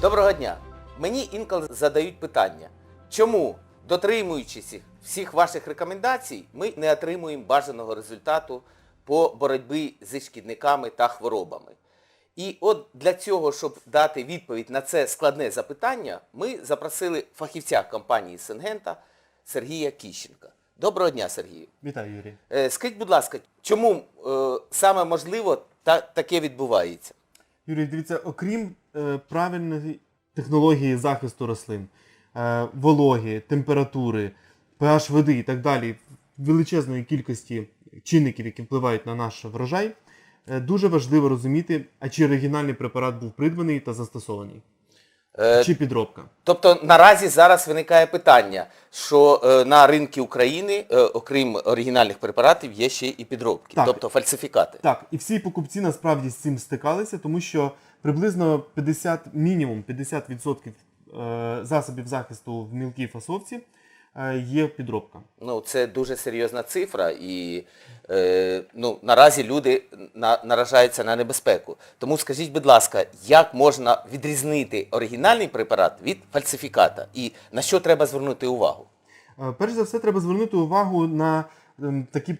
Доброго дня! Мені інколи задають питання, чому, дотримуючись всіх ваших рекомендацій, ми не отримуємо бажаного результату по боротьбі зі шкідниками та хворобами. І от для цього, щоб дати відповідь на це складне запитання, ми запросили фахівця компанії Сенгента Сергія Кіщенка. Доброго дня, Сергію. Вітаю, Юрій. Е, Скажіть, будь ласка, чому е, саме можливо та, таке відбувається? Юрій, дивіться, окрім е, правильної технології захисту рослин, е, вологи, температури, pH води і так далі, величезної кількості чинників, які впливають на наш врожай, е, дуже важливо розуміти, а чи оригінальний препарат був придбаний та застосований, чи підробка. Тобто наразі зараз виникає питання, що е, на ринку України, е, окрім оригінальних препаратів, є ще і підробки, Так. тобто фальсифікати. Так, і всі покупці насправді з цим стикалися, тому що приблизно 50, мінімум 50% е, засобів захисту в мілкій фасовці е, є підробка. Ну, це дуже серйозна цифра, і е, ну, наразі люди на, наражаються на небезпеку. Тому скажіть, будь ласка, як можна відрізнити оригінальний препарат від фальсифіката? І на що треба звернути увагу? Е, Перш за все, треба звернути увагу на ем, такі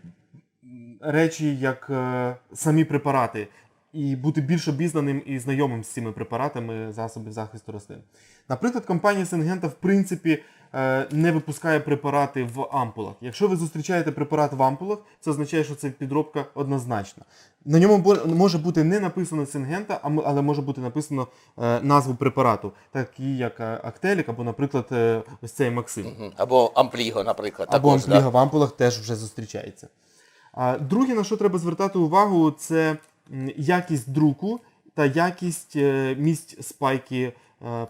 речі, як е, самі препарати, і бути більш обізнаним і знайомим з цими препаратами засобів захисту рослин. Наприклад, компанія Сингента в принципі е, не випускає препарати в ампулах. Якщо ви зустрічаєте препарат в ампулах, це означає, що це підробка однозначна. На ньому може бути не написано Сингента, але може бути написано е, назву препарату, такі як Актелік або, наприклад, е, ось цей Максим. Або ампліго, наприклад. Або також, да? в ампулах теж вже зустрічається. Друге, на що треба звертати увагу, це якість друку та якість е, місць спайки е,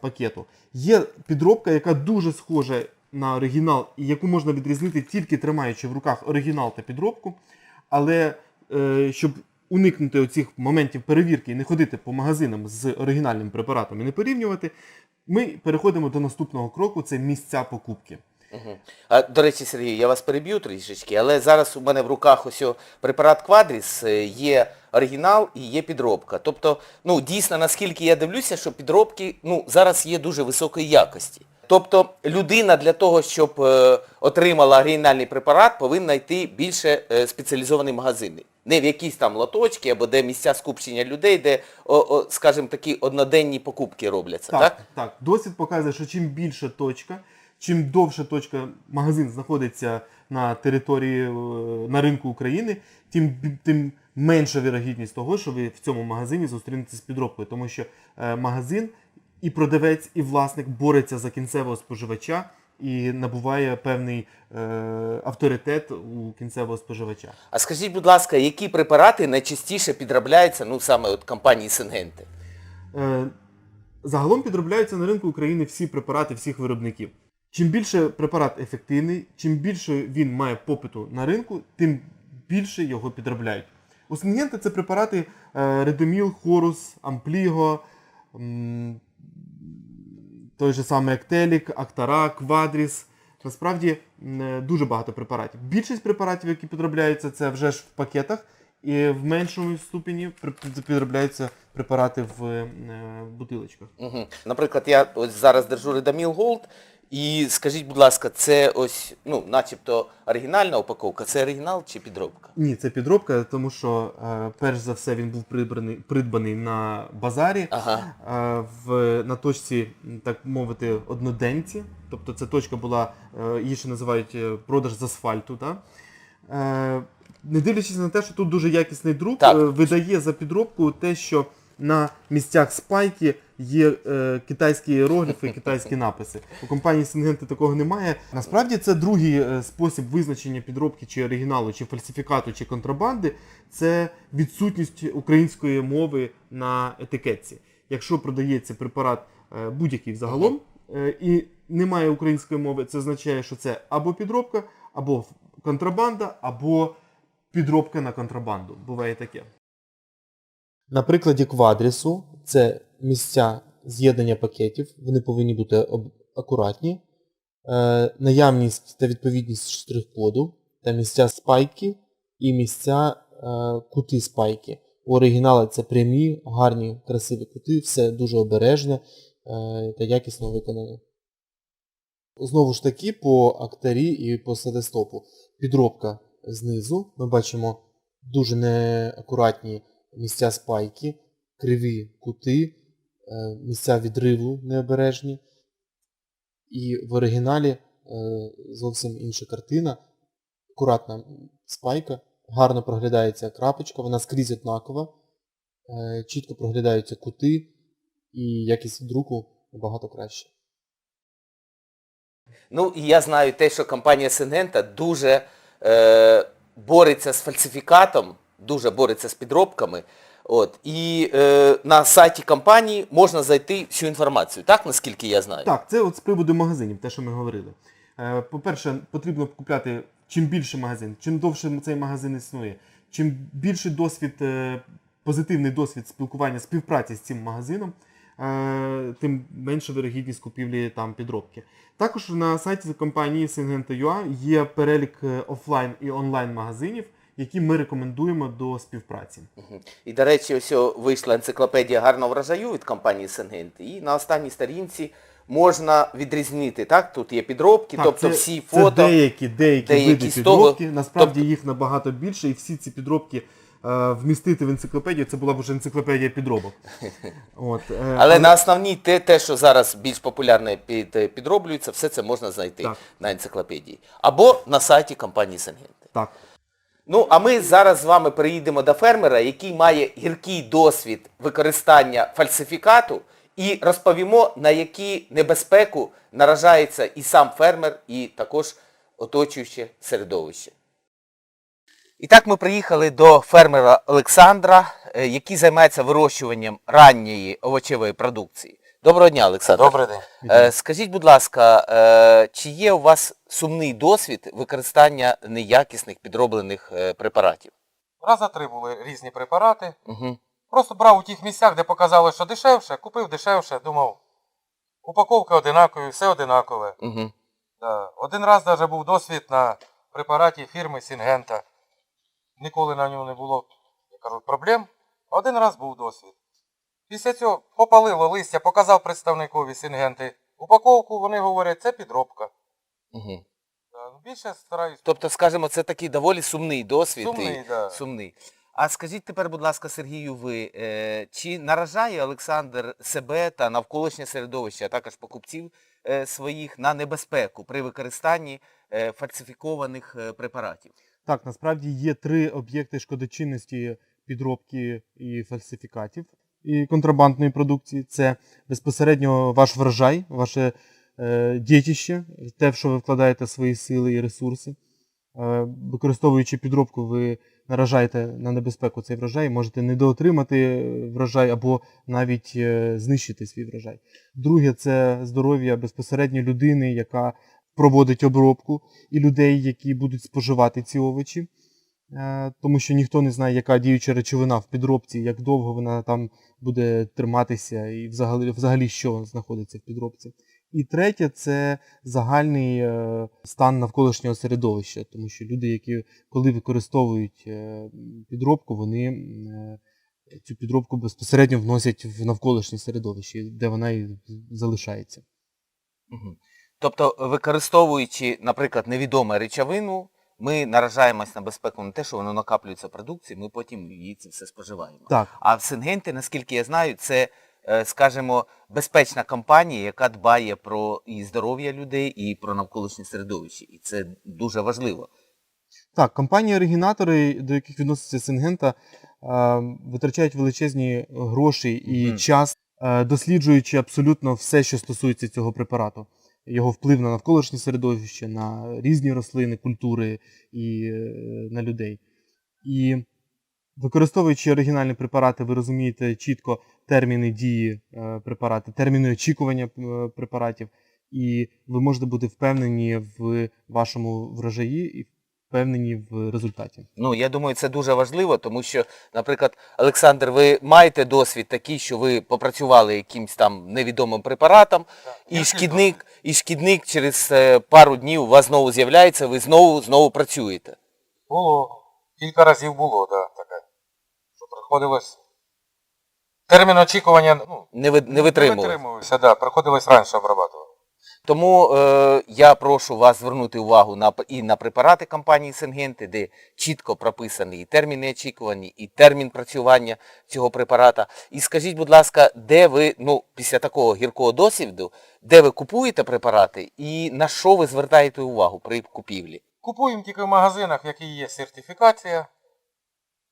пакету. Є підробка, яка дуже схожа на оригінал, і яку можна відрізнити тільки тримаючи в руках оригінал та підробку. Але е, щоб уникнути оцих моментів перевірки і не ходити по магазинам з оригінальним препаратом і не порівнювати, ми переходимо до наступного кроку це місця покупки. А, до речі, Сергій, я вас переб'ю трішечки, але зараз у мене в руках ось о препарат Квадріс, е, є оригінал і є підробка. Тобто, ну, дійсно, наскільки я дивлюся, що підробки ну, зараз є дуже високої якості. Тобто людина для того, щоб е, отримала оригінальний препарат, повинна йти більше е, спеціалізовані магазини. Не в якісь там лоточки або де місця скупчення людей, де, о, о, скажімо, такі одноденні покупки робляться. Так, Так, так. Досвід показує, що чим більша точка, чим довша точка магазин знаходиться на території е, на ринку України, тим, тим менша вірогідність того, що ви в цьому магазині зустрінетеся з підробкою. Тому що е, магазин і продавець, і власник бореться за кінцевого споживача і набуває певний е, авторитет у кінцевого споживача. А скажіть, будь ласка, які препарати найчастіше підробляються, ну саме от компанії Сингенти? Е, Загалом підробляються на ринку України всі препарати всіх виробників. Чим більше препарат ефективний, чим більше він має попиту на ринку, тим більше його підробляють. У це препарати е, Редоміл, Хорус, Ампліго, той же самий Актелік, Актара, Квадріс. Насправді е, дуже багато препаратів. Більшість препаратів, які підробляються, це вже ж в пакетах, і в меншому ступені підробляються препарати в е, бутилочках. Наприклад, я ось зараз держу Редаміл Голд, і скажіть, будь ласка, це ось, ну, начебто оригінальна упаковка, це оригінал чи підробка? Ні, це підробка, тому що е, перш за все він був придбаний, придбаний на базарі. Ага. Е, в, на точці, так мовити, одноденці. Тобто ця точка була, е, її ще називають е, продаж з асфальту. Да? Е, не дивлячись на те, що тут дуже якісний друк, Так. е, видає за підробку те, що на місцях спайки є е, китайські іерогліфи, китайські написи. У компанії Сингенти такого немає. Насправді це другий е, спосіб визначення підробки чи оригіналу, чи фальсифікату, чи контрабанди. Це відсутність української мови на етикетці. Якщо продається препарат е, будь-який взагалом е, і немає української мови, це означає, що це або підробка, або контрабанда, або підробка на контрабанду. Буває таке. На прикладі квадрісу це місця з'єднання пакетів, вони повинні бути акуратні. Е, наявність та відповідність штрих-коду та місця спайки і місця е, кути спайки. У оригіналі це прямі, гарні, красиві кути, все дуже обережно та якісно виконане. Знову ж таки, по актарі і по садестопу. Підробка знизу. Ми бачимо дуже неакуратні місця спайки, криві кути, е, місця відриву необережні. І в оригіналі е, зовсім інша картина. Акуратна спайка, гарно проглядається крапочка, вона скрізь однакова, е, чітко проглядаються кути і якість друку набагато краще. Ну і я знаю те, що компанія Сингента дуже е, бореться з фальсифікатом, дуже бореться з підробками. От, і е, на сайті компанії можна знайти всю інформацію, так, наскільки я знаю? Так, це от з приводу магазинів, те, що ми говорили. Е, По-перше, потрібно купляти чим більше магазин, чим довше цей магазин існує, чим більший досвід, е, позитивний досвід спілкування, співпраці з цим магазином, е, тим менша вирогідність купівлі там підробки. Також на сайті компанії Syngenta.ua є перелік е, офлайн і онлайн магазинів, які ми рекомендуємо до співпраці. І, до речі, ось вийшла енциклопедія гарного врожаю від компанії Сингент. І на останній сторінці можна відрізнити, так? Тут є підробки, Так, тобто це, всі це фото. деякі, деякі, деякі види з того, підробки. Насправді тобто- їх набагато більше, і всі ці підробки е, вмістити в енциклопедію, це була б вже енциклопедія підробок. От, е, Але на основній те, те, що зараз більш популярне під, е, підроблюється, все це можна знайти Так. на енциклопедії. Або на сайті компанії Сингенти. Так. Ну, а ми зараз з вами переїдемо до фермера, який має гіркий досвід використання фальсифікату, і розповімо, на які небезпеку наражається і сам фермер, і також оточуюче середовище. І так ми приїхали до фермера Олександра, е, який займається вирощуванням ранньої овочевої продукції. Доброго дня, Олександр. Добрий день. Е, Скажіть, будь ласка, е, чи є у вас сумний досвід використання неякісних підроблених е, препаратів? Раза три були різні препарати. Угу. Просто брав у тих місцях, де показали, що дешевше, купив дешевше, думав, упаковки одинакові, все одинакове. Угу. Да. Один раз навіть був досвід на препараті фірми Сінгента. Ніколи на ньому не було, я кажу, проблем. Один раз був досвід. Після цього попалило листя, показав представникові Сінгенти упаковку, вони говорять, це підробка. Угу. Більше стараюсь. Тобто, скажімо, це такий доволі сумний досвід. Сумний, і- да. сумний. А скажіть тепер, будь ласка, Сергію, ви, е, чи наражає Олександр себе та навколишнє середовище, а також покупців е, своїх на небезпеку при використанні е, фальсифікованих е, препаратів? Так, насправді є три об'єкти шкодочинності підробки і фальсифікатів і контрабандної продукції. Це безпосередньо ваш врожай, ваше е, дітище, те, в що ви вкладаєте свої сили і ресурси. Е, використовуючи підробку, ви наражаєте на небезпеку цей врожай, можете недоотримати врожай або навіть е, знищити свій врожай. Друге, це здоров'я безпосередньо людини, яка проводить обробку, і людей, які будуть споживати ці овочі. Е, Тому що ніхто не знає, яка діюча речовина в підробці, як довго вона там буде триматися, і взагалі, взагалі що знаходиться в підробці. І третє це загальний е, стан навколишнього середовища, тому що люди, які коли використовують е, підробку, вони цю підробку безпосередньо вносять в навколишнє середовище, де вона і залишається. Тобто, використовуючи, наприклад, невідому речовину, ми наражаємось на безпеку не те, що воно накаплюється в продукції, ми потім її це все споживаємо. Так, А в Сингенті, наскільки я знаю, це, е, скажімо, безпечна компанія, яка дбає про і здоров'я людей, і про навколишнє середовище. І це дуже важливо. Так, компанії-оригінатори, до яких відноситься Сингента, е, витрачають величезні гроші і Мгм. час, е, досліджуючи абсолютно все, що стосується цього препарату. Його вплив на навколишнє середовище, на різні рослини, культури і е, на людей. І використовуючи оригінальні препарати, ви розумієте чітко терміни дії е, препарату, терміни очікування е, препаратів, і ви можете бути впевнені в вашому врожаї впевнені в результаті. Ну, я думаю, це дуже важливо, тому що, наприклад, Олександр, ви маєте досвід такий, що ви попрацювали якимсь там невідомим препаратом, і шкідник, і шкідник через е, пару днів у вас знову з'являється, ви знову знову працюєте. Було. Кілька разів було, да, таке. Що приходилось термін очікування ну, Не, ви- не не витримувався, да, приходилось раніше обрабатувати. Тому е, я прошу вас звернути увагу на, і на препарати компанії Сингенти, де чітко прописані і терміни очікувані, і термін працювання цього препарата. І скажіть, будь ласка, де ви, ну, після такого гіркого досвіду, де ви купуєте препарати і на що ви звертаєте увагу при купівлі? Купуємо тільки в магазинах, яких є сертифікація.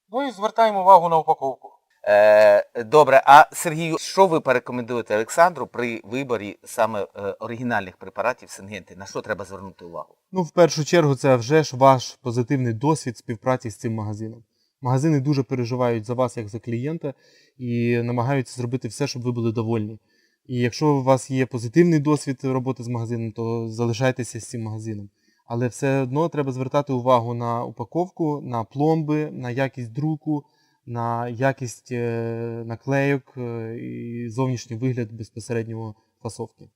Ну і звертаємо увагу на упаковку. Е, добре, а Сергію, що ви порекомендуєте Олександру при виборі саме е, оригінальних препаратів Сингенти? На що треба звернути увагу? Ну, в першу чергу, це вже ж ваш позитивний досвід співпраці з цим магазином. Магазини дуже переживають за вас як за клієнта і намагаються зробити все, щоб ви були довольні. І якщо у вас є позитивний досвід роботи з магазином, то залишайтеся з цим магазином. Але все одно треба звертати увагу на упаковку, на пломби, на якість друку, на якість е, наклейок е, і зовнішній вигляд безпосередньо фасовки.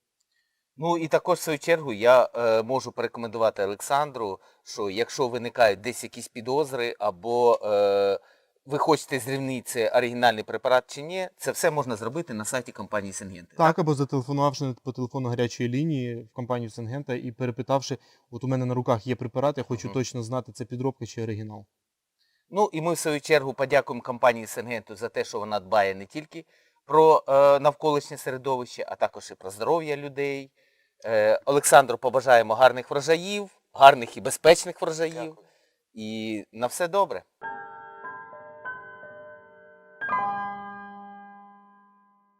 Ну і також в свою чергу я е, можу порекомендувати Олександру, що якщо виникають десь якісь підозри або е, ви хочете зрівнити це оригінальний препарат чи ні, це все можна зробити на сайті компанії Сингенти. Так, або зателефонувавши по телефону гарячої лінії в компанію Сенгента і перепитавши, от у мене на руках є препарат, я хочу Мгм. точно знати, це підробка чи оригінал. Ну і ми в свою чергу подякуємо компанії Сенгенту за те, що вона дбає не тільки про е, навколишнє середовище, а також і про здоров'я людей. Е, Олександру побажаємо гарних врожаїв, гарних і безпечних врожаїв. Дякую. І на все добре.